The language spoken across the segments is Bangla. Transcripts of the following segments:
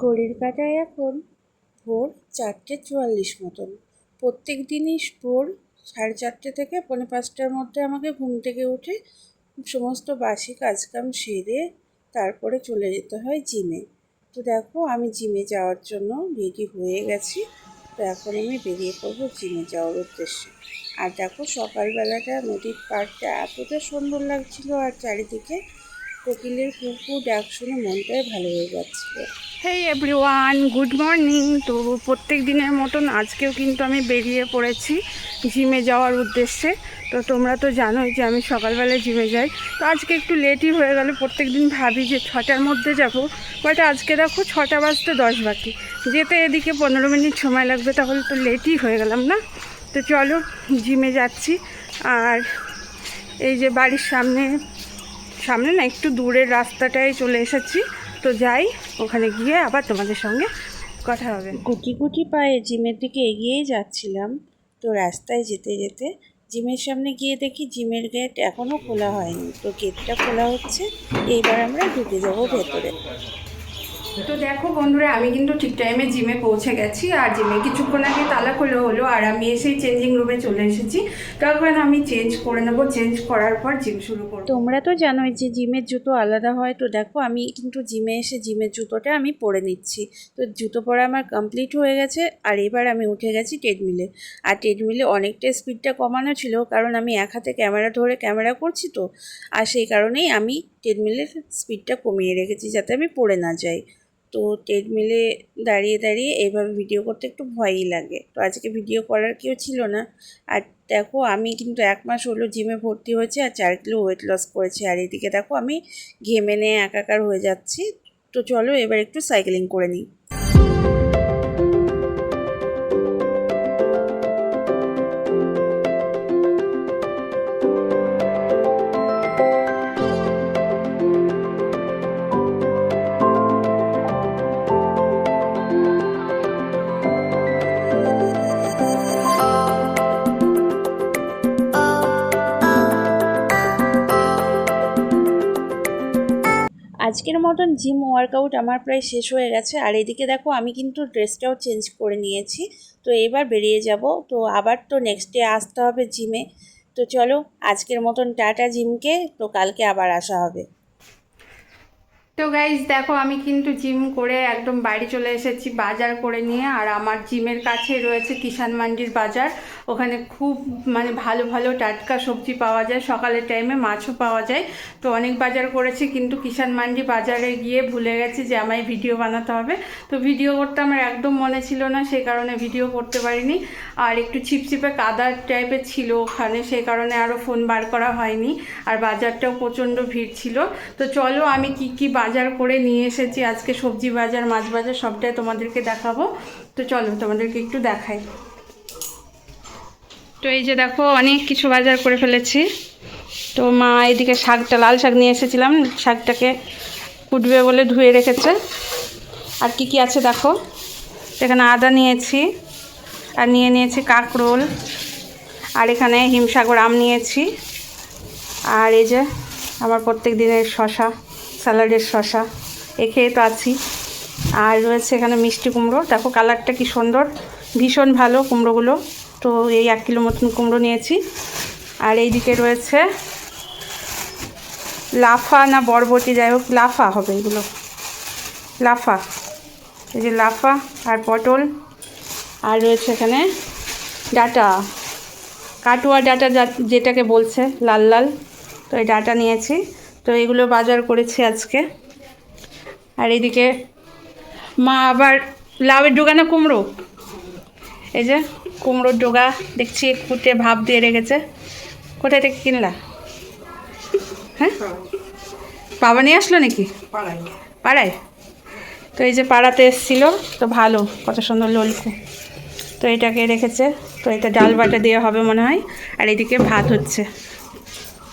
ঘড়ির কাটায় এখন ভোর চারটে চুয়াল্লিশ মতন। প্রত্যেক দিনই ভোর সাড়ে চারটে থেকে পৌনে পাঁচটার মধ্যে আমাকে ঘুম থেকে উঠে সমস্ত বাসি কাজকাম সেরে তারপরে চলে যেতে হয় জিমে। তো দেখো, আমি জিমে যাওয়ার জন্য রেডি হয়ে গেছি। তো এখন আমি বেরিয়ে পড়ব জিমে যাওয়ার উদ্দেশ্যে। আর দেখো, সকালবেলাটা নদীর পাড়টা এতটা সুন্দর লাগছিল আর চারিদিকে কোকিলের কুকু ডাক শুনে মনটাই ভালো হয়ে যাচ্ছিল। হেই এভরিওয়ান গুড মর্নিং তো প্রত্যেক দিনের মতন আজকেও কিন্তু আমি বেরিয়ে পড়েছি জিমে যাওয়ার উদ্দেশ্যে। তো তোমরা তো জানোই যে আমি সকালবেলায় জিমে যাই। তো আজকে একটু লেটই হয়ে গেল, প্রত্যেক দিন ভাবি যে ছটার মধ্যে যাব। বাট আজকে দেখো ছটা বাজতে দশ বাকি। যেতে এদিকে পনেরো মিনিট সময় লাগবে, তাহলে তো লেটই হয়ে গেলাম না? তো চলো জিমে যাচ্ছি। আর এই যে বাড়ির সামনে সামনে না একটু দূরের রাস্তাটায় চলে এসেছি। তো যাই, ওখানে গিয়ে আবার তোমাদের সঙ্গে কথা হবে। গুটি গুটি পায়ে জিমের দিকে এগিয়েই যাচ্ছিলাম। তো রাস্তায় যেতে যেতে জিমের সামনে গিয়ে দেখি জিমের গেট এখনও খোলা হয়নি। তো গেটটা খোলা হচ্ছে, এইবার আমরা ঢুকে যাব ভেতরে। তো দেখো বন্ধুরা, আমি কিন্তু ঠিক টাইমে জিমে পৌঁছে গেছি আর জিমে কিছুক্ষণ আগে তালা খোলা হলো আর আমি এসেই চেঞ্জিং রুমে চলে এসেছি। তখন আমি চেঞ্জ করে নেব চেঞ্জ করার পর জিম শুরু করব। তোমরা তো জানোই যে জিমের জুতো আলাদা হয়, তো দেখো আমি কিন্তু জিমে এসে জিমের জুতোটা আমি পরে নিচ্ছি। তো জুতো পরা আমার কমপ্লিট হয়ে গেছে আর এবার আমি উঠে গেছি ট্রেডমিলে আর ট্রেডমিলে অনেকটা স্পিডটা কমানো ছিল কারণ আমি এক হাতে ক্যামেরা ধরে ক্যামেরা করছি তো। আর সেই কারণেই আমি ট্রেডমিলের স্পিডটা কমিয়ে রেখেছি যাতে আমি পড়ে না যাই। তো ট্রেডমিলে দাঁড়িয়ে দাঁড়িয়ে এইভাবে ভিডিও করতে একটু ভয়ই লাগে। তো আজকে ভিডিও করার কেউ ছিল না। আর দেখো, আমি কিন্তু এক মাস হলো জিমে ভর্তি হয়েছে আর চার কিলো ওয়েট লস করেছি। আর এদিকে দেখো, আমি ঘেমে নিয়ে একাকার হয়ে যাচ্ছি। তো চলো এবার একটু সাইকেলিং করে নিই। আজকের মতন জিম ওয়ার্কআউট আমার প্রায় শেষ হয়ে গেছে। আর এদিকে দেখো, আমি কিন্তু ড্রেসটাও চেঞ্জ করে নিয়েছি। তো এবার বেরিয়ে যাব। তো আবার তো নেক্সট ডে আসতে হবে জিমে তো চলো, আজকের মতন টাটা জিমকে তো কালকে আবার আসা হবে। তো গাইজ দেখো, আমি কিন্তু জিম করে একদম বাড়ি চলে এসেছি, বাজার করে নিয়ে। আর আমার জিমের কাছে রয়েছে কিষান মান্ডির বাজার। ওখানে খুব মানে ভালো ভালো টাটকা সবজি পাওয়া যায়। সকালের টাইমে মাছও পাওয়া যায়। তো অনেক বাজার করেছি, কিন্তু কিষান মান্ডি বাজারে গিয়ে ভুলে গেছি যে আমায় ভিডিও বানাতে হবে। তো ভিডিও করতে আমার একদম মনে ছিল না সেই কারণে ভিডিও করতে পারিনি। আর একটু ছিপছিপে কাদার টাইপের ছিল ওখানে সেই কারণে আরও ফোন বার করা হয়নি। আর বাজারটাও প্রচণ্ড ভিড় ছিল। তো চলো আমি কি কি বাজার করে নিয়ে এসেছি। আজকে সবজি বাজার, মাছ বাজার সবটাই তোমাদেরকে দেখাবো। তো চলো, তোমাদেরকে একটু দেখাই। তো এই যে দেখো, অনেক কিছু বাজার করে ফেলেছি। তো মা এদিকে শাকটা, লাল শাক নিয়ে এসেছিলাম। শাকটাকে কুটবে বলে ধুয়ে রেখেছে। আর কি কি আছে দেখো? এখানে আদা নিয়েছি, আর নিয়ে নিয়েছি কাঁকরোল। আর এখানে হিমসাগর আম নিয়েছি। আর এই যে আমার প্রত্যেক দিনের শশা স্যালাডের শশা এ খেয়ে তো আছি। আর রয়েছে এখানে মিষ্টি কুমড়ো। দেখো কালারটা কি সুন্দর, ভীষণ ভালো কুমড়োগুলো। তো এই এক কিলো মতন কুমড়ো নিয়েছি। আর এইদিকে রয়েছে লাফা না বরবটি, যাই হোক, লাফা হবে এগুলো। লাফা, এই যে লাফা আর পটল। আর রয়েছে এখানে ডাটা, কাটুয়া ডাটা যেটাকে বলছে লাল লাল। তো এই ডাটা নিয়েছি। তো এগুলো বাজার করেছি আজকে। আর এদিকে মা আবার লাউয়ের ডোগা না কুমড়ো? এই যে কুমড়োর ডোগা দেখছি কুটে ভাব দিয়ে রেখেছে। কোথায় থেকে কিনলা? হ্যাঁ? বাবা নিয়ে আসলো নাকি? পাড়ায়? তো এই যে পাড়াতে এসছিল তো ভালো কত সুন্দর ললকু। তো এটাকে রেখেছে তো এটা ডাল বাটা দেওয়া হবে মনে হয়। আর এদিকে ভাত হচ্ছে।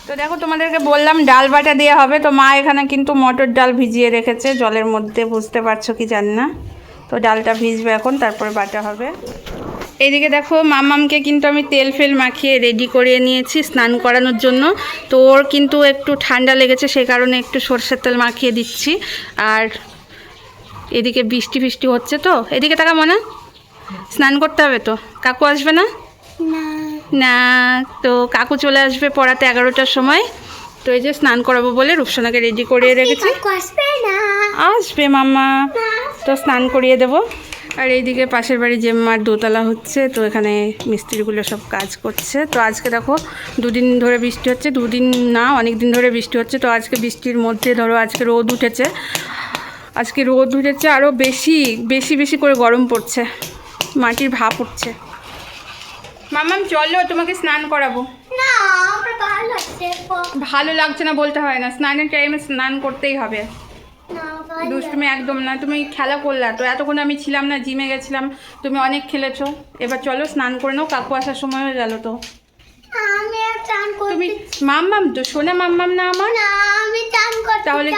তো দেখো, তোমাদেরকে বললাম, ডাল বাটা দেওয়া হবে। তো মা এখানে কিন্তু মটর ডাল ভিজিয়ে রেখেছে। জলের মধ্যে বুঝতে পারছ কি জানি না। তো ডালটা ভিজবে এখন, তারপরে বাটা হবে। এইদিকে দেখো, মামামকে কিন্তু আমি তেল ফেল মাখিয়ে রেডি করিয়ে নিয়েছি স্নান করানোর জন্য। তো ওর কিন্তু একটু ঠান্ডা লেগেছে সেই কারণে একটু সর্ষের তেল মাখিয়ে দিচ্ছি। আর এদিকে বৃষ্টি ফিষ্টি হচ্ছে তো। এদিকে টাকা মনে। স্নান করতে হবে তো। কাকু আসবে না? না। না তো কাকু চলে আসবে পড়াতে এগারোটার সময়। তো এই যে স্নান করাবো বলে রূপসানাকে রেডি করিয়ে রেখেছি। আসবে মামা তো স্নান করিয়ে দেবো। আর এইদিকে পাশের বাড়ি জেম্মার দোতলা হচ্ছে তো এখানে মিস্ত্রিগুলো সব কাজ করছে। তো আজকে দেখো দুদিন ধরে বৃষ্টি হচ্ছে দুদিন না অনেক দিন ধরে বৃষ্টি হচ্ছে। তো আজকে বৃষ্টির মধ্যে ধরো আজকে রোদ উঠেছে। আজকে রোদ উঠেছে আরও বেশি বেশি বেশি করে গরম পড়ছে। মাটির ভাপ উঠছে। মামাম চলো তোমাকে স্নান করাবো। ভালো লাগছে না। বলতে হয় না স্নানের টাইমে স্নান করতেই হবে। দুষ্টুমি একদম না তুমি খেলা করলা তো এতক্ষণ আমি ছিলাম না জিমে গেছিলাম তুমি অনেক খেলেছো। এবার চলো স্নান করে নাও কাকু আসার সময় হয়ে গেল তো। তুমি মাম্মাম তো শোনে মাম্মাম না আমার? তাহলে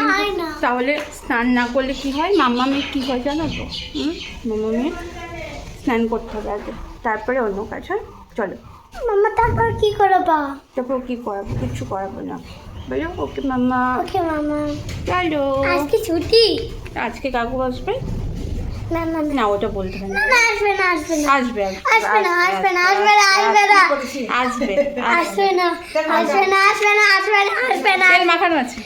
তাহলে স্নান না করলে কি হয়? মাম্মামের কি হয় জানো তো? হুম? মাম্মামের স্নান করতে হবে আগে তারপরে অন্য কাজ হয়। চলো। মামা তারপর কি করবা? তারপর কি করাবো? কিচ্ছু করাবো না। বলো ওকে মাম্মা ওকে মামা। চলো। আজকে ছুটি? আজকে কাকু আসবে? না। না ওটা বলতে হবে না। আসবে না আসবে না। আসবে আসবে না, আসবে না, আসবে না, আসবে না। আসবে আসবে না আসবে। না আসবে না আসবে না আসবে না। তেল মাখানো আছে।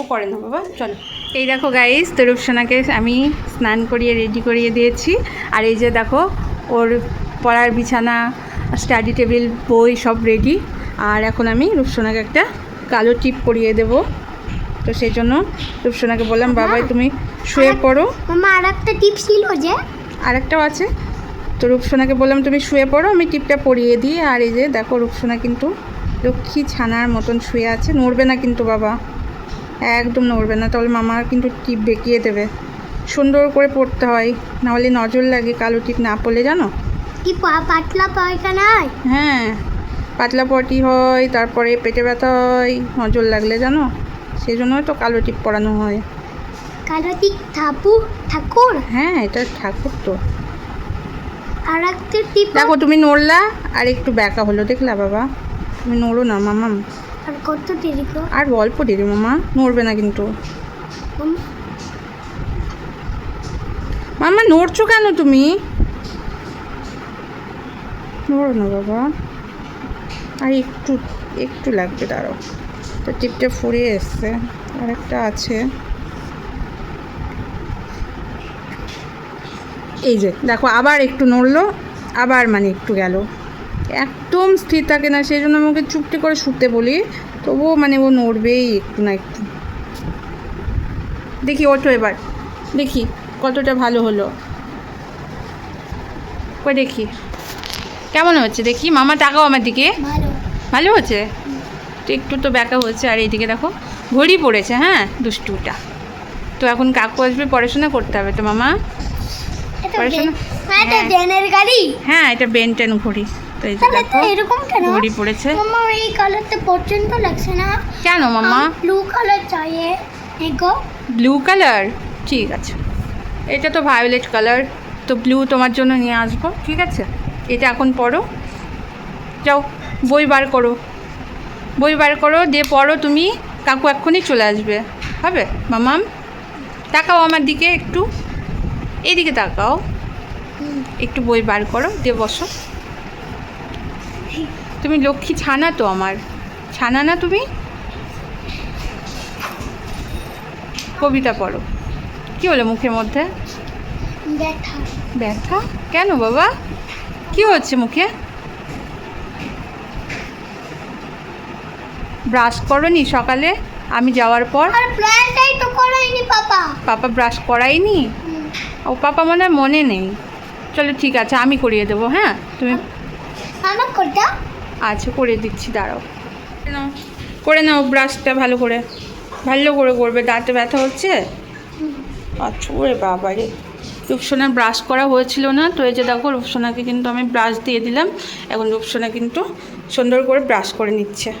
ও করে না বাবা। চলো। এই দেখো গাইস তো রূপসানাকে আমি স্নান করিয়ে রেডি করিয়ে দিয়েছি। আর এই যে দেখো ওর পড়ার বিছানা স্টাডি টেবিল বই সব রেডি আর এখন আমি রূপসানাকে একটা কালো টিপ পরিয়ে দেব। তো সেই জন্য রূপসানাকে বললাম বাবাই তুমি শুয়ে পড়ো। মামা আর একটা টিপ ছিল যে? আর একটাও আছে। তো রূপসোনাকে বললাম তুমি শুয়ে পড়ো আমি টিপটা পরিয়ে দিই। আর এই যে দেখো রূপসোনা কিন্তু লক্ষ্মী ছানার মতন শুয়ে আছে। নড়বে না কিন্তু বাবা। একদম নড়বে না তাহলে মামা কিন্তু টিপ বেঁকিয়ে দেবে। সুন্দর করে পড়তে হয় নাহলে নজর লাগে কালো টিপ না পড়লে জানো? কি পা- পাতলা পায়খানায় হ্যাঁ পাতলা পটি হয় তারপরে পেটে ব্যথা হয় নজর লাগলে জানো? সেই জন্যই তো কালো টিপ পরানো হয়। কালো টিপ থাপু ঠাকুর? হ্যাঁ এটা ঠাকুর তো। আর একটা টিপ দেখো তুমি নড়লা আর একটু ব্যাকা হলো দেখলা বাবা? তুমি নড়ো না মামাম আর কত দেরি আর অল্প দেরি মামা নড়বে না কিন্তু। মামা, মামা নড়ছো কেন তুমি? নড়ো না বাবা। আর একটু একটু লাগবে, দাঁড়াও। তো টিপটা ফুরিয়ে এসছে। আর একটা আছে। এই যে, দেখো, আবার একটু নড়লো, আবার মানে একটু গেল। একদম স্থির থাকে না, সেই জন্য আমাকে চুপটি করে শুতে বলি। তবুও মানে ও নড়বেই একটু না একটু। দেখি, ওঠো এবার। দেখি, কতটা ভালো হলো। দেখি। কেমন হচ্ছে দেখি? মামা টাকাও আমার দিকে। ভালো। হচ্ছে? একটু তো ব্যাকা হচ্ছে আর এইদিকে দেখো ঘড়ি পড়েছে হ্যাঁ? দুষ্টুটা। তো এখন কাকু আসবে পড়াশোনা করতে হবে তো মামা? পড়াশোনা? হ্যাঁ, এটা হ্যাঁ। হ্যাঁ এটা বেনটেন ঘড়ি। তো এই দেখো এরকম কেন? ঘড়ি পড়েছে। মামা এই কালারটা পর্যন্ত লাগছে না। কেন মামা? ব্লু কালার চাইয়ে এগো। ব্লু কালার ঠিক আছে। এটা তো ভায়োলেট কালার তো ব্লু তোমার জন্য নিয়ে আসব ঠিক আছে? এটা এখন পড়ো। যাও বই বার করো। বই বার করো দিয়ে পড়ো তুমি কাকু এক্ষুনি চলে আসবে। হবে? মামাম? তাকাও আমার দিকে একটু। এইদিকে তাকাও। একটু বই বার করো দিয়ে বসো। তুমি লক্ষ্মী ছানা তো আমার। ছানা না তুমি? কবিতা পড়ো। কি হলো মুখের মধ্যে? ব্যথা। ব্যথা? কেন বাবা? কি হচ্ছে মুখে? ব্রাশ করনি সকালে? আমি যাওয়ার পর? আর তো করাইনি পাপা। পাপা ব্রাশ করাইনি ও পাপা মনে মনে নেই। চলো ঠিক আছে আমি করিয়ে দেবো হ্যাঁ? তুমি আমার আচ্ছা করে দিচ্ছি দাঁড়াও। করে নাও। করে নাও ব্রাশটা ভালো করে। ভালো করে করবে দাঁতে ব্যথা হচ্ছে? আচ্ছা ওরে বাবা রে রূপসোনার ব্রাশ করা হয়েছিল না। তো এই যে দেখো, রূপসোনাকে কিন্তু আমি ব্রাশ দিয়ে দিলাম। এখন রূপসোনা কিন্তু সুন্দর করে ব্রাশ করে নিচ্ছে।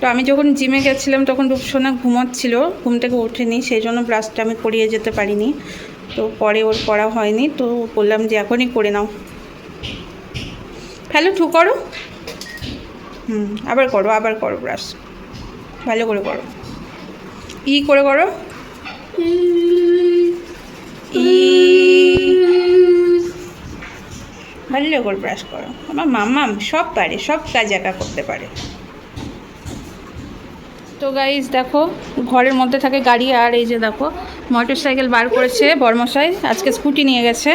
তো আমি যখন জিমে গেছিলাম, তখন রূপসোনা ঘুমাচ্ছিল। ঘুম থেকে ওঠেনি, সেই জন্য ব্রাশটা আমি করিয়ে যেতে পারিনি। তো পরে ওর করা হয়নি। তো বললাম যে এখনই করে নাও। ফেলো ঠু করো। হুম, আবার করো আবার করো ব্রাশ ভালো করে করো। ই করে করো? ই ভালো করে ব্রাশ করো। আমার মাম্মাম সব পারে, সব কাজ একা করতে পারে। তো গাইজ দেখো, ঘরের মধ্যে থাকে গাড়ি আর এই যে দেখো মোটর সাইকেল বার করেছে বর্মশাই। আজকে স্কুটি নিয়ে গেছে।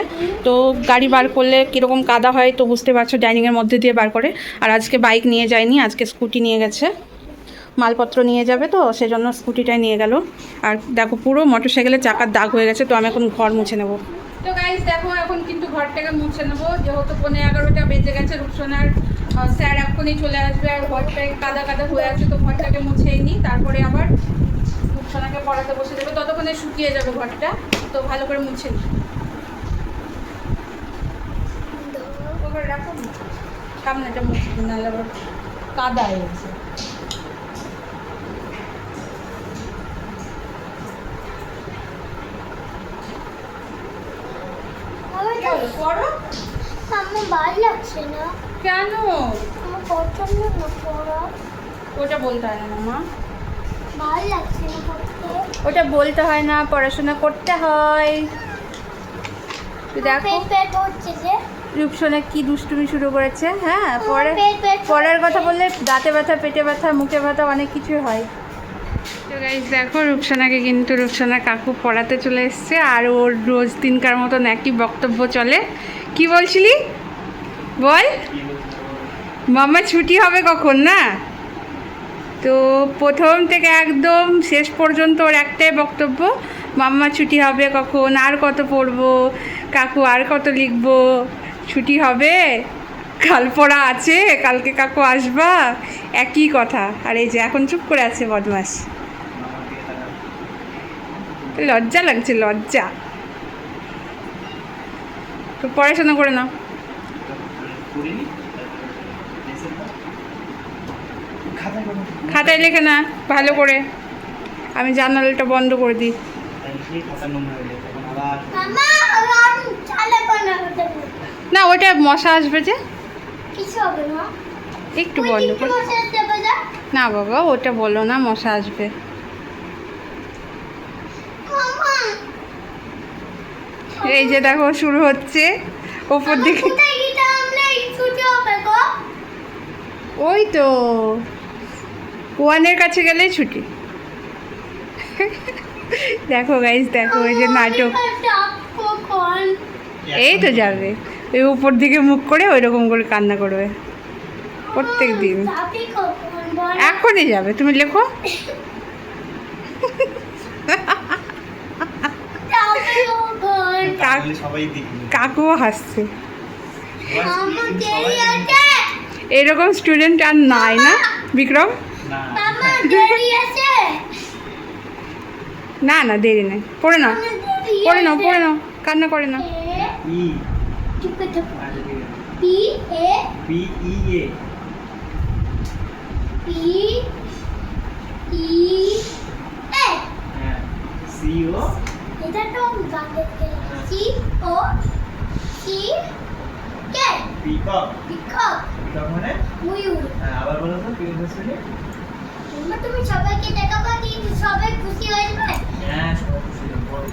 তো গাড়ি বার করলে কীরকম কাদা হয় তো বুঝতে পারছ ডাইনিংয়ের মধ্যে দিয়ে বার করে। আর আজকে বাইক নিয়ে যায়নি, আজকে স্কুটি নিয়ে গেছে। মালপত্র নিয়ে যাবে তো, সেজন্য স্কুটিটাই নিয়ে গেল। আর দেখো পুরো মোটর সাইকেলের চাকার দাগ হয়ে গেছে, তো আমি এখন ঘর মুছে নেব। তো গাইজ দেখো এখন কিন্তু ঘরটাকে মুছে নেব। যেহেতু পনেরো এগারোটা বেজে গেছে, রূপসোনার স্যার এখনই চলে আসবে আর ঘরটায় কাদা কাদা হয়ে আছে, তো ঘরটাকে মুছেই নিই তারপরে আবার রূপসোনাকে পড়াতে বসে দেবে। ততক্ষণে শুকিয়ে যাবে ঘরটা, তো ভালো করে মুছে নিই। সামনেটা মুছে নাহলে কাদা হয়ে চলো, পড়ো। আমার ভালো লাগছে না। কেন? আমার পছন্দ না পড়া। ওটা বলতে হয় না মামা। ভালো লাগছে না পড়তে। ওটা বলতে হয় না পড়াশোনা করতে হয়। তুই দেখো। রূপসোনা কি দুষ্টুমি শুরু করেছে হ্যাঁ? পরে পেট কথা বললে দাঁতে ব্যথা পেটে ব্যথা মুখে ব্যথা অনেক কিছু হয়। গাইজ দেখো, রূপসানাকে কিন্তু রূপসানা কাকু পড়াতে চলে এসছে, আর ওর রোজ দিনকার মতন একই বক্তব্য চলে। কি বলছিলি? বল। মামা ছুটি হবে কখন, না? তো প্রথম থেকে একদম শেষ পর্যন্ত ওর একটাই বক্তব্য, মাম্মা ছুটি হবে কখন, আর কত পড়ব, কাকু আর কত লিখব, ছুটি হবে? কাল পড়া আছে, কালকে কাকু আসবা? একই কথা। আর এই যে এখন চুপ করে আছে বদমাস লজ্জা লাগছে, লজ্জা। তো পড়াশোনা করে নাও। খাতায় লেখে না, ভালো করে। আমি জানালাটা বন্ধ করে দিই। না ওটা মশা আসবে যে। একটু বন্ধ করে। না বাবা, ওটা বলো না, মশা আসবে মামা এই যে দেখো শুরু হচ্ছে। ওপর দিকে ওই তো। ওয়ানের কাছে গেলেই ছুটি। দেখো গাইজ দেখো ওই যে নাটক। এই তো যাবে। ওই উপর দিকে মুখ করে ওই রকম করে কান্না করবে। প্রত্যেক দিন। এখনই যাবে। তুমি লেখো যাবি কখন কাক তাহলে সবাই দেখবে কাকুও হাসছে। এরকম স্টুডেন্ট আর নাই না বিক্রম? না। আমার দেরি আছে। না না দেরি নেই। পড়ে নাও। পড়ে নাও পড়ে নাও। কান্না করে নাও এ, ই। চুপ করে থাকো। ঠিক আছে P A. P E A. P E A. C O. এটা তো গাতে পিকক পিকক পিকক মানে? ময়ূর হ্যাঁ আবার বলো তো কি বলছো তোমরা তুমি সবাইকে দেখাবো কিন্তু সবাই খুশি হয়ে যাবে। হ্যাঁ সবাই খুশি হবে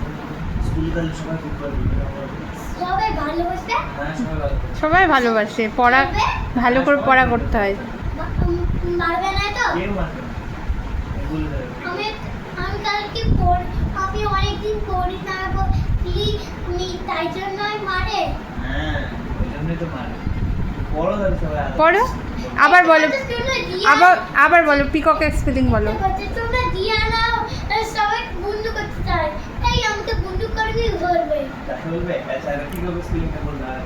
স্কুলে তাহলে সবাই খুব করবে সবাই ভালোবাসবে হ্যাঁ সবাই ভালো সবাই ভালোবাসে পড়া ভালো করে পড়া করতে হয়। মারবে না তো? কেউ আমি আমি কালকে পড় আমি অনেকদিন পড়ি না বলি আমি তাই জন্যই মারে। হ্যাঁ ওই জন্যই তো মারে। পড়ো তাহলে সবাই পড়ো? আবার বলো। আবার আবার বলো পিকক স্পেলিং বলো। তোমরা দিয়া নাও সবাই বন্ধু করতে চায়। তাই আমাকে বন্ধু করবি বলবে আচ্ছা স্পেলিংটা আর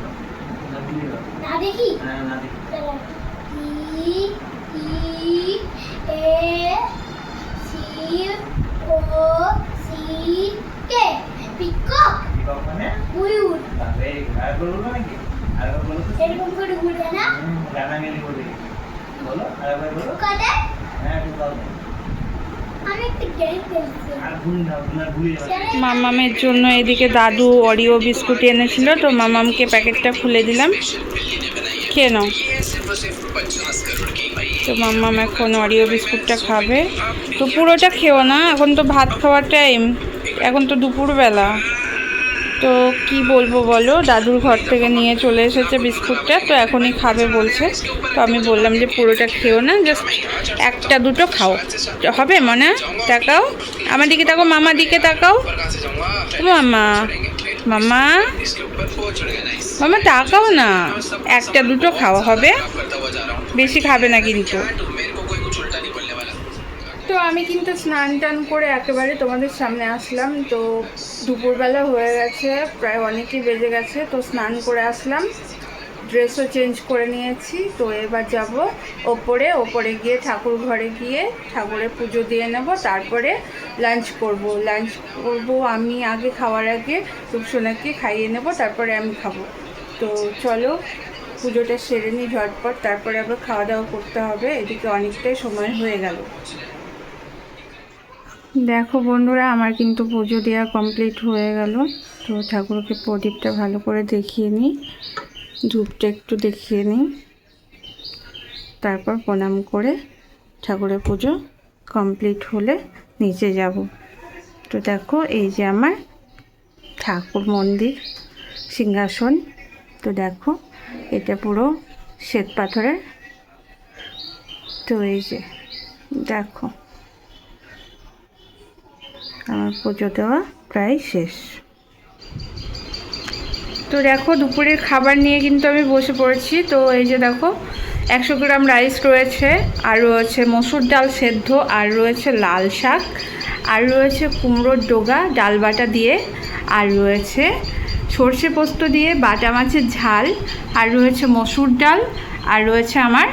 না না দেখি? হ্যাঁ না দেখি। E E A C O C কে? মামামের জন্য এদিকে দাদু অরিও বিস্কুট এনেছিল তো মামামকে প্যাকেটটা খুলে দিলাম। কেন তো মামাম এখন অরিও বিস্কুটটা খাবে। তো পুরোটা খেও না এখন তো ভাত খাওয়ার টাইম এখন তো দুপুরবেলা। তো কি বলব বলো? দাদুর ঘর থেকে নিয়ে চলে এসেছে বিস্কুটটা, তো এখনই খাবে বলছে। তো আমি বললাম যে পুরোটা খেও না জাস্ট একটা দুটো খাও। হবে মনে? তাকাও। আমার দিকে তাকাও মামা দিকে তাকাও। মামা মামা। মামা, তাকাও না। একটা দুটো খাওয়া হবে? বেশি খাবে না কিন্তু। আমি কিন্তু স্নান টান করে একেবারে তোমাদের সামনে আসলাম। তো দুপুরবেলা হয়ে গেছে, প্রায় অনেকই বেজে গেছে, তো স্নান করে আসলাম। ড্রেসও চেঞ্জ করে নিয়েছি, তো এবার যাব ওপরে। ওপরে গিয়ে ঠাকুর ঘরে গিয়ে ঠাকুরের পুজো দিয়ে নেব, তারপরে লাঞ্চ করব। লাঞ্চ করব আমি আগে, খাওয়ার আগে, রূপসোনাকে খাইয়ে নেব, তারপরে আমি খাব। তো চলো, পুজোটা সেরে নিই ঝটপট, তারপরে আবার খাওয়া দাওয়া করতে হবে। এদিকে অনেকটাই সময় হয়ে গেল। দেখো বন্ধুরা, আমার কিন্তু পুজো দেওয়া কমপ্লিট হয়ে গেল। তো ঠাকুরকে প্রদীপটা ভালো করে দেখিয়ে নিই। ধূপটা একটু দেখিয়ে নিই। তারপর প্রণাম করে ঠাকুরের পুজো কমপ্লিট হলে নিচে যাব। তো দেখো, এই যে আমার ঠাকুর মন্দির, সিংহাসন। তো দেখো, এটা পুরো শ্বেত পাথরের। তো এই যে, দেখো। আমার পুজো দেওয়া প্রায় শেষ। তো দেখো, দুপুরের খাবার নিয়ে কিন্তু আমি বসে পড়েছি। তো এই যে দেখো, একশো গ্রাম রাইস রয়েছে, আর রয়েছে মসুর ডাল সেদ্ধ, আর রয়েছে লাল শাক, আর রয়েছে কুমড়োর ডোগা, ডাল বাটা দিয়ে, আর রয়েছে সর্ষে পোস্ত দিয়ে, বাটা মাছের ঝাল, আর রয়েছে মসুর ডাল, আর রয়েছে আমার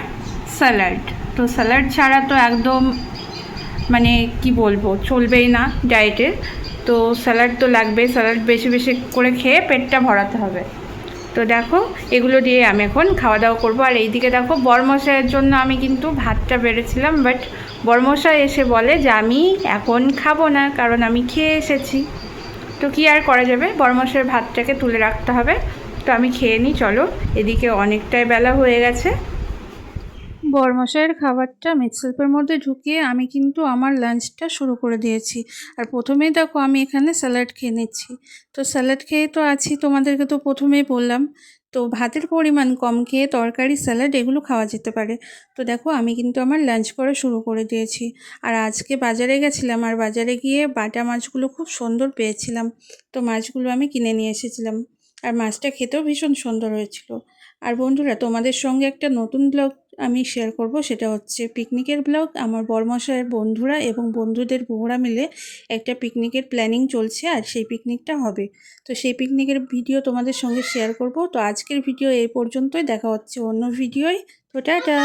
স্যালাড। তো স্যালাড ছাড়া তো একদম মানে কি বলব, চলবেই না ডায়েটে তো স্যালাড তো লাগবে স্যালাড বেশি বেশি করে খেয়ে পেটটা ভরাতে হবে। তো দেখো, এগুলো দিয়ে আমি এখন খাওয়া দাওয়া করব। আর এইদিকে দেখো, বরমশাইয়ের জন্য আমি কিন্তু ভাতটা বেড়েছিলাম বাট বরমশাই এসে বলে যে, আমি এখন খাব না, কারণ আমি খেয়ে এসেছি। তো কি আর করা যাবে? বরমশাইয়ের ভাতটাকে তুলে রাখতে হবে। তো আমি খেয়ে নিই, চলো। এদিকে অনেকটাই বেলা হয়ে গেছে। বরমশাইয়ের খাবারটা মিক্সেলপের মধ্যে ঢুকিয়ে আমি কিন্তু আমার লাঞ্চটা শুরু করে দিয়েছি। আর প্রথমেই দেখো আমি এখানে স্যালাড খেয়ে নিচ্ছি। তো স্যালাড খেয়ে তো আছি, তোমাদেরকে তো প্রথমেই বললাম। তো ভাতের পরিমাণ কম খেয়ে তরকারি, স্যালাড এগুলো খাওয়া যেতে পারে। তো দেখো আমি কিন্তু আমার লাঞ্চ করা শুরু করে দিয়েছি। আর আজকে বাজারে গেছিলাম আর বাজারে গিয়ে বাটা মাছগুলো খুব সুন্দর পেয়েছিলাম। তো মাছগুলো আমি কিনে নিয়ে এসেছিলাম। আর মাছটা খেতেও ভীষণ সুন্দর হয়েছিল। আর বন্ধুরা, তোমাদের সঙ্গে একটা নতুন ব্লগ আমি শেয়ার করব সেটা হচ্ছে পিকনিকের ব্লগ আমার বরমশায়ের বন্ধুরা এবং বন্ধুদের বউরা মিলে একটা পিকনিকের প্ল্যানিং চলছে আর সেই পিকনিকটা হবে। তো সেই পিকনিকের ভিডিও তোমাদের সঙ্গে শেয়ার করব। তো আজকের ভিডিও এই পর্যন্তই। দেখা হচ্ছে অন্য ভিডিওয় তো টাটা!